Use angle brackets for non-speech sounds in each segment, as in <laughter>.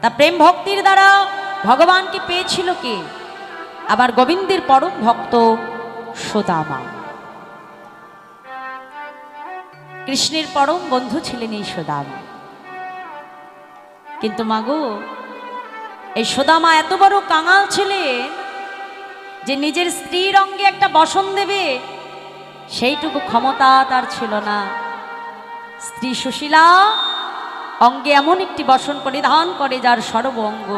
তা প্রেম ভক্তির দ্বারা ভগবানকে পেয়েছিল কে? আবার গোবিন্দের পরম ভক্ত সোদামা। কৃষ্ণের পরম বন্ধু ছিলেন এই সোদামা। কিন্তু মাগো, এই সুদামা এত বড় কাঙাল ছিলেন যে নিজের স্ত্রীর অঙ্গে একটা বসন দেবে, সেইটুকু ক্ষমতা তার ছিল না। স্ত্রী সুশীলা অঙ্গে এমন একটি বসন পরিধান করে যার সর্ব অঙ্গ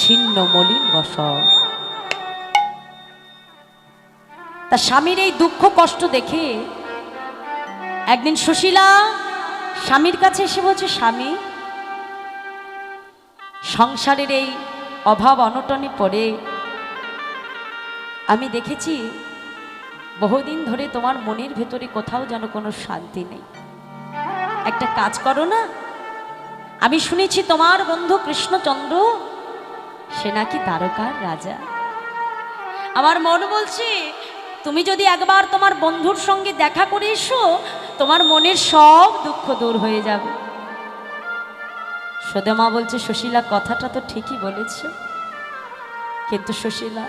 ছিন্ন মলিন বসন। তা স্বামীর এই দুঃখ কষ্ট দেখে একদিন সুশীলা স্বামীর কাছে এসে বলছে, স্বামী, সংসারের এই অভাব অনটনে পড়ে। আমি দেখেছি বহুদিন ধরে তোমার মনের ভেতরে কোথাও যেন কোনো শান্তি নেই। একটা কাজ করো না আমি শুনেছি তোমার বন্ধু কৃষ্ণচন্দ্র, সে নাকি দ্বারকার রাজা। আমার মন বলছে, তুমি যদি একবার তোমার বন্ধুর সঙ্গে দেখা করে এসো, তোমার মনের সব দুঃখ দূর হয়ে যাবে। সদেমা বলছে, সুশীলা, কথাটা তো ঠিকই বলেছ। কিন্তু সুশীলা,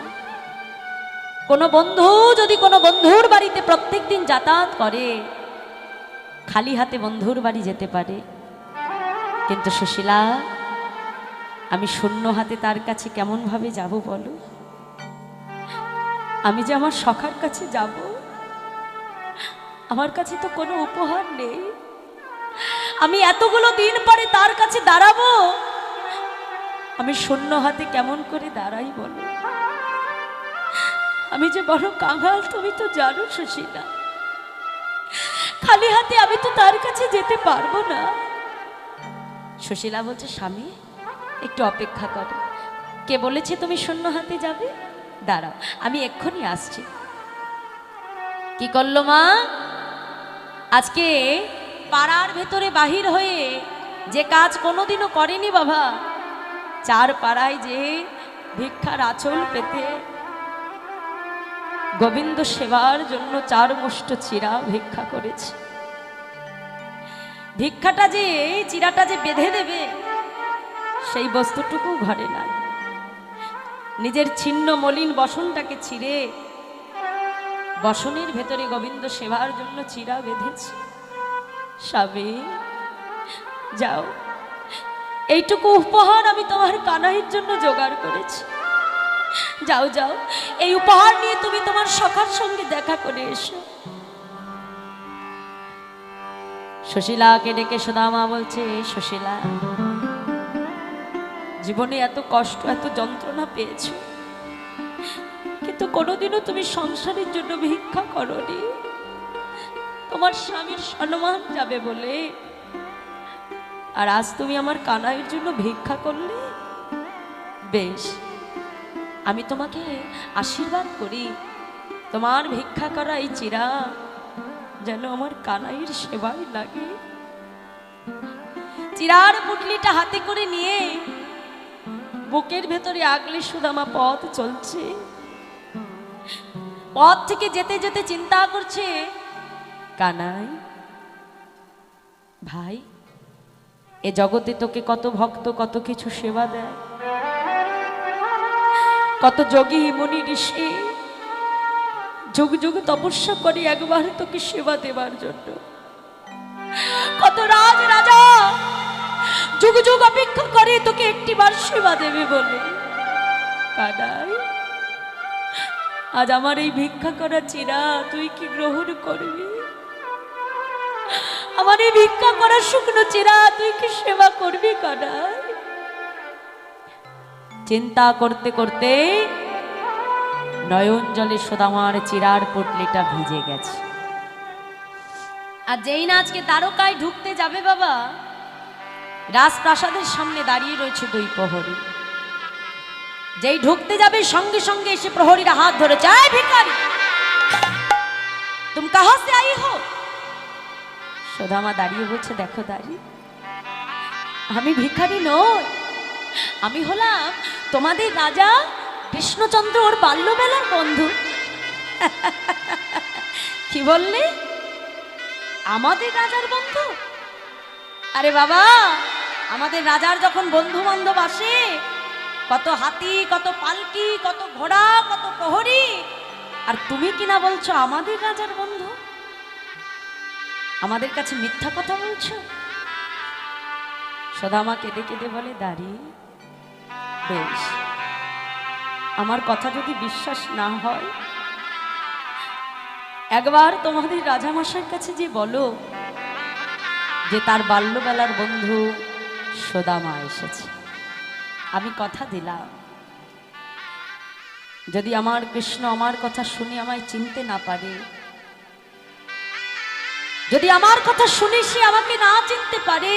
কোনো বন্ধু যদি কোনো বন্ধুর বাড়িতে প্রত্যেক দিন যাতায়াত করে, খালি হাতে বন্ধুর বাড়ি যেতে পারে। কিন্তু সুশীলা, আমি শূন্য হাতে তার কাছে কেমনভাবে যাব বলো? আমি যে আমার সখার কাছে যাব? আমার কাছে তো কোনো উপহার নেই। আমি এতগুলো দিন পরে তার কাছে দাঁড়াবো? আমি শূন্য হাতে কেমন করে দাঁড়াই বলো? আমি যে বড় কাঙাল, তুমি তো জানো সুশীলা। খালি হাতে আমি তো তার কাছে যেতে পারব না। সুশীলা বলছে, স্বামী, একটু অপেক্ষা করো। কে বলেছে তুমি শূন্য হাতে যাবে? দাঁড়াও, আমি এক্ষুনি আসছি। কি করল মা? আজকে পাড়ার ভেতরে বাহির হয়ে যে কাজ কোনোদিনও করেনি বাবা, চার পাড়ায় যে ভিক্ষার আঁচল পেতে গোবিন্দ সেবার জন্য চার মুষ্ট চিরা ভিক্ষা করেছে। ভিক্ষাটা যে, এই চিরাটা যে বেঁধে দেবে, সেই বস্তুটুকু ঘরে নাই। নিজের ছিন্ন মলিন বসনটাকে ছিঁড়ে, বসনের ভেতরে গোবিন্দ সেবার জন্য চিরা বেঁধেছে। স্বামী, যাও। এইটুকু উপহার আমি তোমার কানাইয়ের জন্য জোগাড় করেছি। যাও যাও। এই উপহার নিয়ে তুমি তোমার সখার সঙ্গে দেখা করে এসো। সুশীলাকে ডেকে সুদামা বলছে সুশীলা জীবনে এত কষ্ট, এত যন্ত্রণা পেয়েছ। কিন্তু কোনোদিনও তুমি সংসারের জন্য ভিক্ষা করনি। তোমার স্বামীর সম্মান যাবে বলে। আর আজ তুমি আমার কানাইয়ের জন্য ভিক্ষা করলে? বেশ, আমি তোমাকে আশীর্বাদ করি। তোমার ভিক্ষা করা এই চিরা যেন আমার কানাইয়ের সেবায় লাগে। চিরার পুটলিটা হাতে করে নিয়ে বুকের ভেতরে আগলে সুদামা পথ চলছে। পথ থেকে যেতে যেতে চিন্তা করছে, কানাই, ভাই, এ জগতে তোকে কত ভক্ত, কত কিছু সেবা দেয়। কত যোগী, মুনি, ঋষি যুগ যুগ তপস্যা করে একবার তোকে সেবা দেবার জন্য। কত রাজ রাজা, যুগ যুগ অপেক্ষা করে তোকে একটিবার সেবা দেবে বলে। কানাই, আজ আমার এই ভিক্ষা করা চিরা তুই কি গ্রহণ করবি? আমার এই ভিক্ষা করা শুকনো চিরা তুই কি সেবা করবি কানাই? চিন্তা করতে করতে নয়ন জলে সোদামার চিরার পটলিটা ভিজে গেছে। আর যেই না আজকে তারকায় ঢুকতে যাবে বাবা, রাজপ্রাসাদের সামনে দাঁড়িয়ে রয়েছে দুই প্রহরী। যেই ঢুকতে যাবে সঙ্গে সঙ্গে এসে প্রহরীরা হাত ধরে চায় ভিখারি, তুমি কাহা সে আই হো? সোদামা দাঁড়িয়ে বলছে, দেখো দাঁড়িয়ে আমি ভিখারি নই, আমি হলাম তোমাদের রাজা কৃষ্ণচন্দ্র ওর বাল্যবেলার বন্ধু। কি বললে? আমাদের রাজার বন্ধু? আরে বাবা, আমাদের রাজার যখন বন্ধু বান্ধব আসে, কত হাতি, কত পালকি, কত ঘোড়া, কত প্রহরী, আর তুমি কিনা বলছো আমাদের রাজার বন্ধু? আমাদের কাছে মিথ্যা কথা বলছো? সদামা কেঁদে কেঁদে বলে দাঁড়িয়ে। বেশ। আমার কথা যদি বিশ্বাস না হয়, একবার তোমাদের রাজামশাইর কাছে যে বলো যে তার বাল্যবেলার বন্ধু সোদামা এসেছে। আমি কথা দিলাম। যদি আমার কৃষ্ণ আমার কথা শুনে আমায় চিনতে না পারে, যদি আমার কথা শুনে সে আমাকে না চিনতে পারে,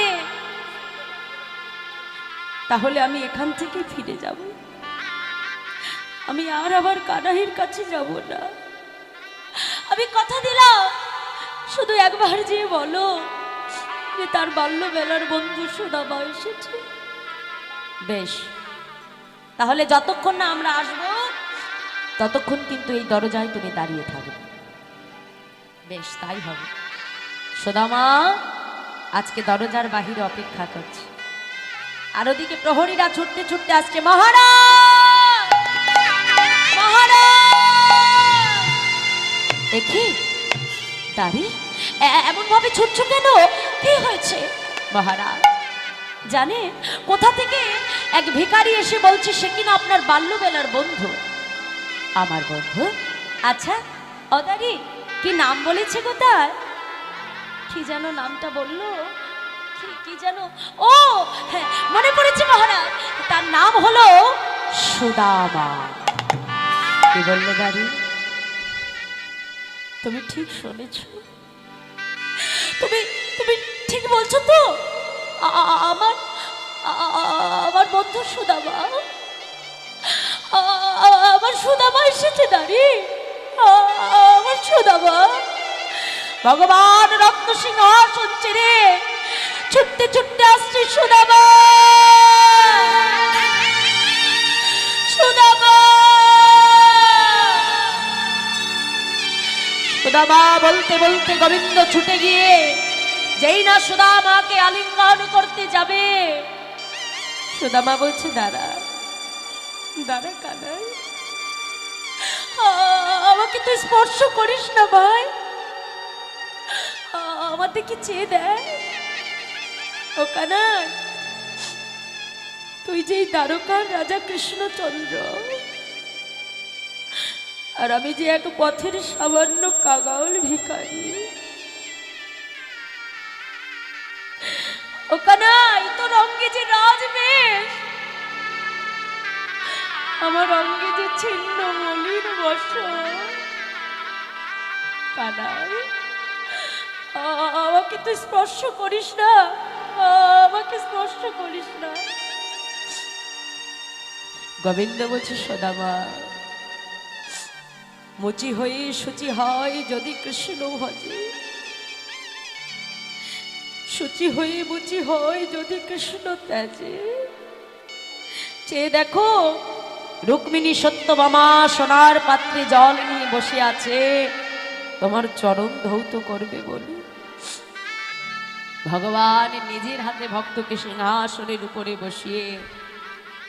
তাহলে আমি এখান থেকে ফিরে যাব। আমি আর আবার কানাহির কাছে যাব না। আমি কথা দিলাম, শুধু একবার যে বলো যে তার বাল্যবেলার বন্ধু সুদামা এসেছে। বেশ, তাহলে যতক্ষণ না আমরা আসব, ততক্ষণ কিন্তু এই দরজায় তুমি দাঁড়িয়ে থাকবে। বেশ, তাই হবে। সুদামা, আজকে দরজার বাহিরে অপেক্ষা করছে। আর ওদিকে প্রহরীরা ছুটতে ছুটতে আসছে, মহারাজ! দেখি দাঁড়ি এমন ভাবে ছুটছো কেন? কি হয়েছে? মহারাজ, জানে, কোথা থেকে এক ভিখারি এসে বলছে সে কিনা আপনার বাল্যবেলার বন্ধু? আমার বন্ধু? আচ্ছা অদারি, কি নাম বলেছে কোথায় কি যেন নামটা বলল? কি যেন? ও হ্যাঁ মনে পড়েছে মহারাজ, তার নাম হলো সুদামা। কি বললে গাড়ি তুমি ঠিক শুনেছ। তুমি তুমি ঠিক বলছো তো? আমার আমার বন্ধু সুদামা। আমার সুদামা এসেছে দাঁড়ি আমার সুদামা। ভগবান রত্ন সিংহাসন রে। ছুটতে ছুটতে আসছে সুদামা। সুদামা বলতে বলতে গোবিন্দ ছুটে গিয়ে, যেই না সুদামাকে আলিঙ্গন করতে যাবে? সুদামা বলছে, দাঁড়া দাঁড়া কানাই আমাকে তুই স্পর্শ করিস না ভাই। আ- আমার দিকে চেয়ে দেয়? ও কানাই, তুই যেই দ্বারকার রাজা কৃষ্ণচন্দ্র আর আমি যে এক পথের সামান্য কাগাউল ভিখারি। ও কানাই তোর অঙ্গে যে রাজবেশ। আমার অঙ্গে যে ছিন্ন মলির বস। কানাই, আমাকে তুই স্পর্শ করিস না, আমাকে স্পর্শ করিস না। গোবিন্দ বলছে, সদামা মুচি হয়ে সুচি হয় যদি কৃষ্ণ ভজে। সুচি হয়ে মুচি হয় যদি কৃষ্ণ ত্যাজে। চেয়ে দেখো, রুক্মিণী সত্যবামা সোনার পাত্রে জল নিয়ে বসে আছে, তোমার চরণ ধৌত করবে বলে। ভগবান নিজের হাতে ভক্তকে সিংহাসনের উপরে বসিয়ে,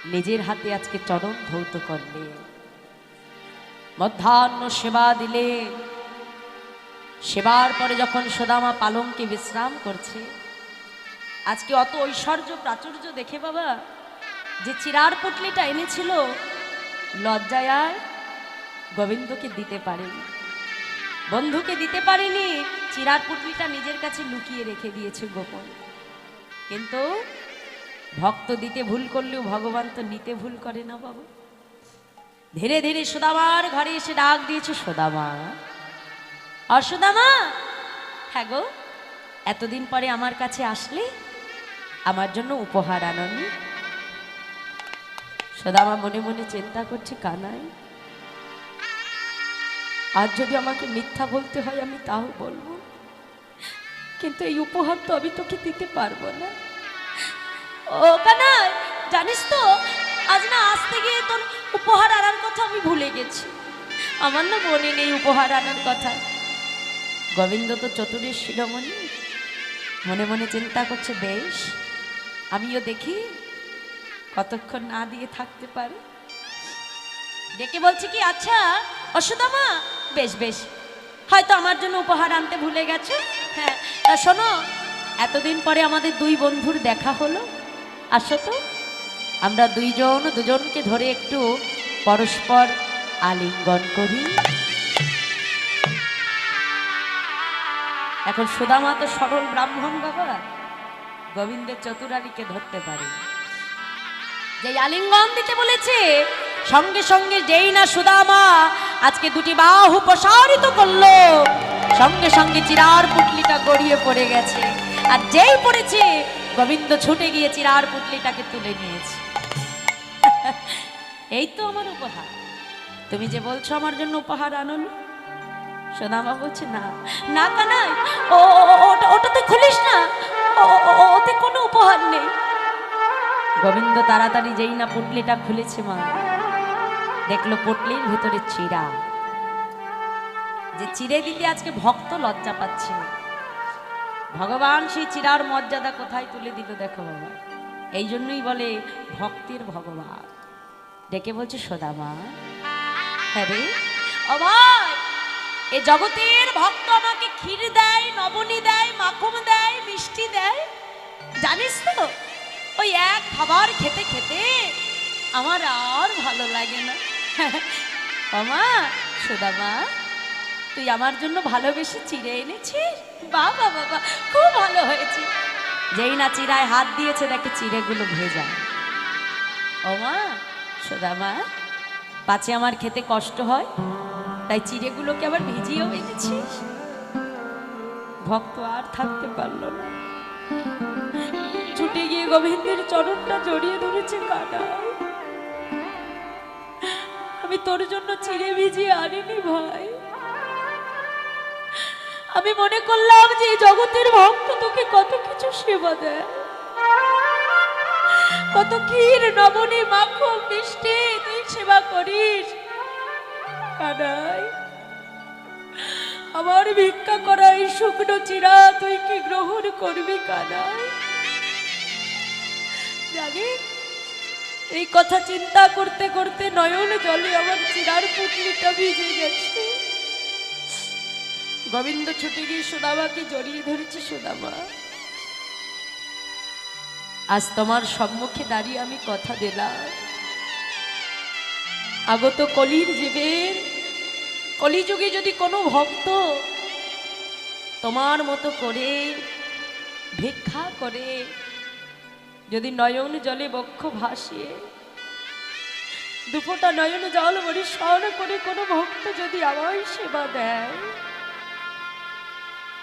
নিজের হাতে আজকে চরণ ধৌত করলে মধ্যাহ্ন সেবা দিলে, সেবার পরে যখন সুদামা পালঙ্কে বিশ্রাম করছে, আজকে অত ঐশ্বর্য প্রাচুর্য দেখে বাবা, যে চিরার পুটলিটা এনেছিল, লজ্জায় আর গোবিন্দকে দিতে পারেনি। বন্ধুকে দিতে পারেনি, চিরার পুটলিটা নিজের কাছে লুকিয়ে রেখে দিয়েছে গোপন। কিন্তু ভক্ত দিতে ভুল করলেও ভগবান তো নিতে ভুল করে না বাবা। ধীরে ধীরে সুদামার ঘরে এসে ডাক দিয়েছে, সুদামা। আর সুদামা? হ্যাঁ গো, এতদিন পরে আমার কাছে আসলে, আমার জন্য উপহার আননি। সুদামা মনে মনে চিন্তা করছে, কানাই, আর যদি আমাকে মিথ্যা বলতে হয়, আমি তাও বলব। কিন্তু এই উপহার তো আমি তোকে দিতে পারব না। ও কানাই, জানিস তো আজ না আসতে গিয়ে তোর উপহার আনার কথা আমি ভুলে গেছি। আমার না মনে নেই উপহার আনার কথা। গোবিন্দ তো চতুরের শিরোমণি। মনে মনে চিন্তা করছে, বেশ, আমিও দেখি কতক্ষণ না দিয়ে থাকতে পারে। ডেকে বলছি কি আচ্ছা অসুদামা বেশ বেশ, হয়তো আমার জন্য উপহার আনতে ভুলে গেছে। হ্যাঁ শোনো, এতদিন পরে আমাদের দুই বন্ধুর দেখা হলো। আসো তো। আমরা দুইজন, দুজনকে ধরে একটু পরস্পর আলিঙ্গন করি। এখন সুদামা তো সরল ব্রাহ্মণ বাবা, গোবিন্দের চতুরানীকে ধরতে পারে। যে আলিঙ্গন দিতে বলেছে, সঙ্গে সঙ্গে যেই না সুদামা আজকে দুটি বাহু প্রসারিত করল, সঙ্গে সঙ্গে চিরার পুটলিটা গড়িয়ে পড়ে গেছে। আর যেই পড়েছে, গোবিন্দ ছুটে গিয়ে চিরার পুটলিটাকে তুলে নিয়েছে। এই তো আমার উপহার। তুমি যে বলছো আমার জন্য উপহার আননি। সোনামা বলছে, না। না কানাই ও ওটা তুই খুলিস না। ওতে কোনো উপহার নেই। গোবিন্দ তাড়াতাড়ি যেই না পুটলিটা খুলেছে, মা। দেখল পুটলির ভেতরে চিরা যে চিরে দিতে আজকে ভক্ত লজ্জা পাচ্ছে ভগবান সেই চিরার মর্যাদা কোথায় তুলে দিল দেখো বাবা। এই জন্যই বলে ভক্তির ভগবান। ডেকে বলছে সোদামা হ্যাঁ রে। ভাই এ জগতের ভক্ত আমাকে ক্ষীর দেয়, নবনী দেয়, মাখন দেয়, মিষ্টি দেয়। জানিস তো, ওই এক খাবার খেতে খেতে আমার আর ভালো লাগে না। <laughs> মামা সুদামা তুই আমার জন্য ভালোবেসে চিড়ে এনেছিস? বাবা বাবা খুব ভালো হয়েছে। যেই না চিরায় হাত দিয়েছে, দেখে চিড়েগুলো ভেজা। ও মা সুদামা পাছে আমার খেতে কষ্ট হয়, তাই চিড়েগুলোকে আবার ভিজিয়েও এনেছিস ভক্ত আর থাকতে পারল না। ছুটে গিয়ে গোবিন্দের চরণটা জড়িয়ে ধরেছে কাটা আমি তোর জন্য চিড়ে ভিজিয়ে আনিনি ভাই। আমি মনে করলাম যে জগতের ভক্ত তোকে কত কিছু সেবা দেয়। কত ক্ষীর নবনী মাখন মিষ্টি তুই সেবা করিস। কানাই, আমার ভিক্ষা করা এই শুকনো চিরা, তুই কি গ্রহণ করবি কানাই? এই কথা চিন্তা করতে করতে নয়ন জলে আমার চিরার পুটলিটা ভিজে গেছে। গোবিন্দ ছুটে গিয়ে সুদামাকে জড়িয়ে ধরেছে সুদামা আজ তোমার সম্মুখে দাঁড়িয়ে আমি কথা দিলাম। আগত কলির জীবের কলিযুগে যদি কোনো ভক্ত তোমার মতো করে ভিক্ষা করে, যদি নয়ন জলে বক্ষ ভাসিয়ে দুপোটা নয়ন জল বরিশন করে কোনো ভক্ত যদি আমায় সেবা দেয়,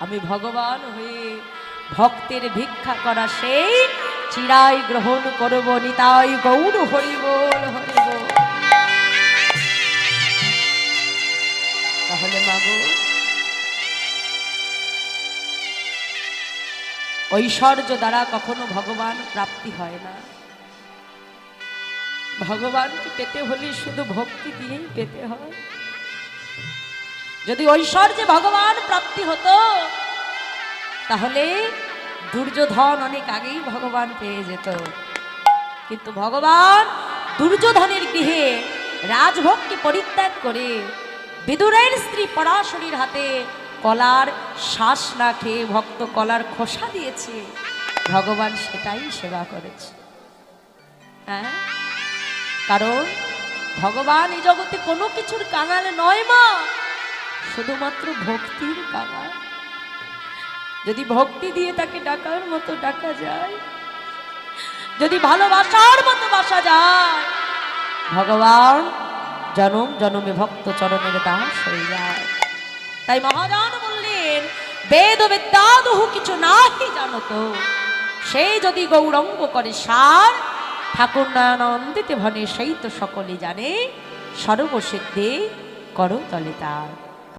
আমি ভগবান হয়ে ভক্তের ভিক্ষা করা সেই চিরাই গ্রহণ করব, নিতাই গৌর হরিবোল হরিবোল তাহলে মাগো ঐশ্বর্য দ্বারা কখনো ভগবান প্রাপ্তি হয় না। ভগবানকে পেতে হলে শুধু ভক্তি দিয়েই পেতে হয়। যদি ঐশ্বর্যে ভগবান প্রাপ্তি হতো, তাহলে দুর্যোধন অনেক আগেই ভগবান পেয়ে যেত। কিন্তু ভগবান দুর্যোধনের গৃহে রাজভোগকে পরিত্যাগ করে বিদুরের স্ত্রী পরাশরীর হাতে কলার শ্বাস না খেয়ে ভক্ত কলার খোসা দিয়েছে। ভগবান সেটাই সেবা করেছে। হ্যাঁ? কারণ ভগবান এই জগতে কোনো কিছুর কাঙাল নয় মা, শুধুমাত্র ভক্তির কাঙাল। যদি ভক্তি দিয়ে তাকে ডাকার মতো ডাকা যায়, যদি ভালোবাসার মতো বাসা যায়, ভগবান জনম জনমে ভক্ত চরণের দাস হয়ে যায়। তাই মহাজন বললেন, বেদ বিদ্যাদহু কিছু নাহি জানত সে যদি গৌরঙ্গ করে সার ঠাকুর নয়নন্দিতে ভনে সেই তো সকলে জানে, সর্বসিদ্ধি করো তলে তার।